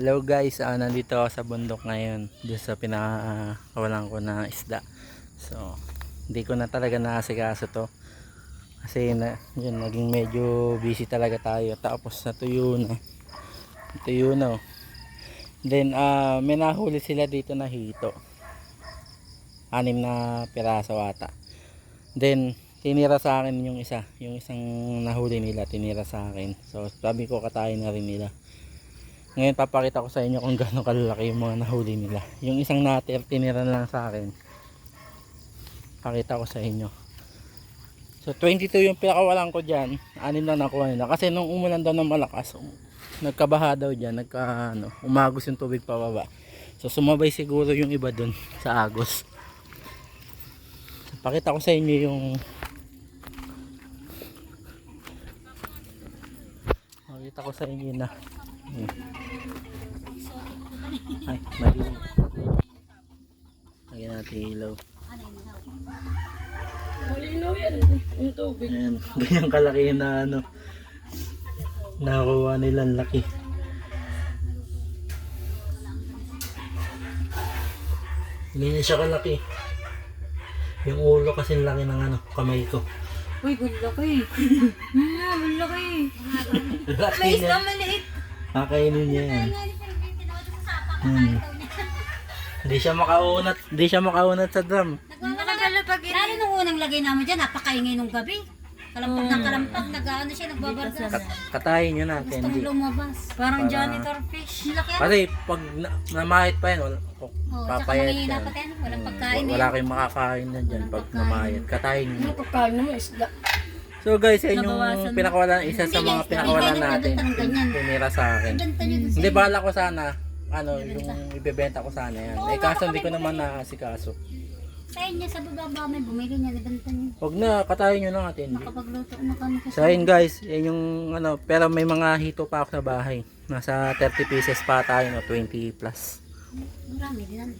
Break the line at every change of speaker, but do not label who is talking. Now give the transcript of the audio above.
Hello guys, ah, nandito ako sa bundok ngayon Doon sa pinakawalan ko na isda. So, hindi ko na talaga naasikaso to. Kasi na, yun, naging medyo busy talaga tayo. Tapos natuyo na. Natuyo na oh. Then, ah, may nahuli sila dito na hito. Anim na piraso ata. Then, tinira sa akin yung isa. Yung isang nahuli nila, tinira sa akin. So, sabi ko katayin na rin nila ngayon papakita ko sa inyo kung gaano kalalaki yung mga nahuli nila. Yung isang natir, tinira lang sa akin. Pakita ko sa inyo. So 22 yung pinakawalan ko dyan. Anim na nakuha nila. Kasi nung umulan daw ng malakas, um, nagkabaha daw dyan. Nagka, ano, umagos yung tubig pababa. So sumabay siguro yung iba dun sa agos. So, pakita ko sa inyo yung Pakita ko sa inyo na. Ay, mali. Lagyan natin ilaw.
Malinaw yan. Yung tubig.
Ayan, ganyan kalaki na ano. Nakuha nilang laki. Na siya kalaki. Yung ulo kasi laki ng ano, kamay ko.
Uy, gulaki. Ah, gulaki.
Laki
May isda
niya.
maliit.
Kakainin niya yan. Hmm. Hindi siya makaunat, hindi siya makaunat sa drum.
Nakakalapag
Lalo nung unang lagay namin dyan, napakaingay nung gabi. Kalampag na kalampag, nag-ano siya, nagbabardas.
Kat- katayin nyo natin.
Gustong
Hindi.
lumabas.
Parang
Para-
janitor fish.
Laki yan.
Kasi pag na, namahit pa yan, wala,
Oh, tsaka
papayat
mahihina
yan.
pa tayo, walang
Hmm,
pagkain
wa- Wala kayong makakain na dyan pag namahit. Katayin nyo.
pagkain naman isda?
So guys, yan yung
Nabawasan.
pinakawalan, isa sa mga pinakawalan natin. Tinira sa akin.
Ganda nyo dun
Hindi bala ko sana, ano, yung ibebenta ko sana yan. Eh kaso hindi ko naman naasikaso.
sa inyo, sa baba may bumili niya, nabenta niyo.
Huwag na, katayin nyo na natin.
Makapagluto na kami kasi.
So ayun guys, yan yung ano, pero may mga hito pa ako sa bahay. Nasa 30 pieces pa tayo, no, 20 plus.
Marami din. ano.